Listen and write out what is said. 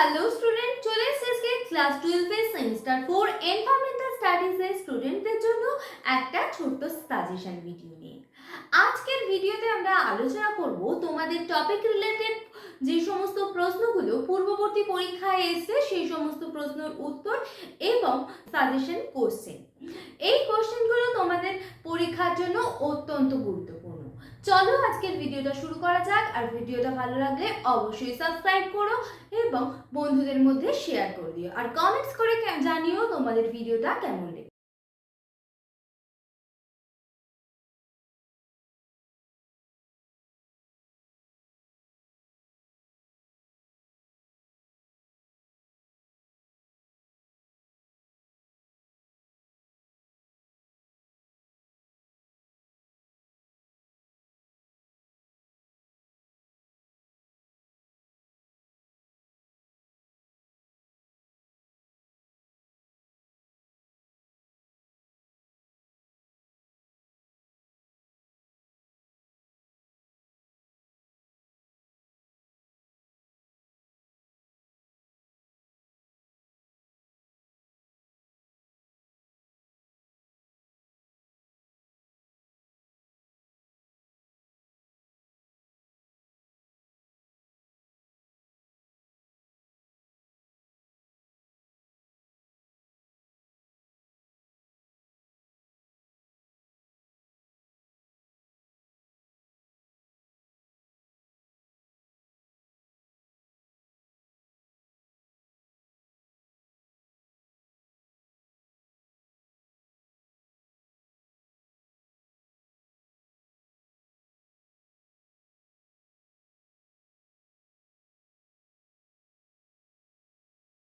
Hello student চলে এসেছে class টুয়েলভের সেমিস্টার ফোর এনভায়রনমেন্টাল স্টাডিজের স্টুডেন্টদের জন্য একটা ছোট্ট সাজেশন ভিডিও নিয়ে। আজকের ভিডিওতে আমরা আলোচনা করব তোমাদের টপিক রিলেটেড যে সমস্ত প্রশ্নগুলো পূর্ববর্তী পরীক্ষায় এসে সেই সমস্ত প্রশ্নের উত্তর এবং সাজেশন কোশ্চেন এই কোশ্চেনগুলো তোমাদের পরীক্ষার জন্য অত্যন্ত গুরুত্বপূর্ণ। চলো আজকের ভিডিওটা শুরু করা যাক, আর ভিডিওটা ভালো লাগলে অবশ্যই সাবস্ক্রাইব করো এবং বন্ধুদের মধ্যে শেয়ার করে দিও। আর কমেন্টস করে জানিও তোমাদের ভিডিওটা কেমন লেগেছে।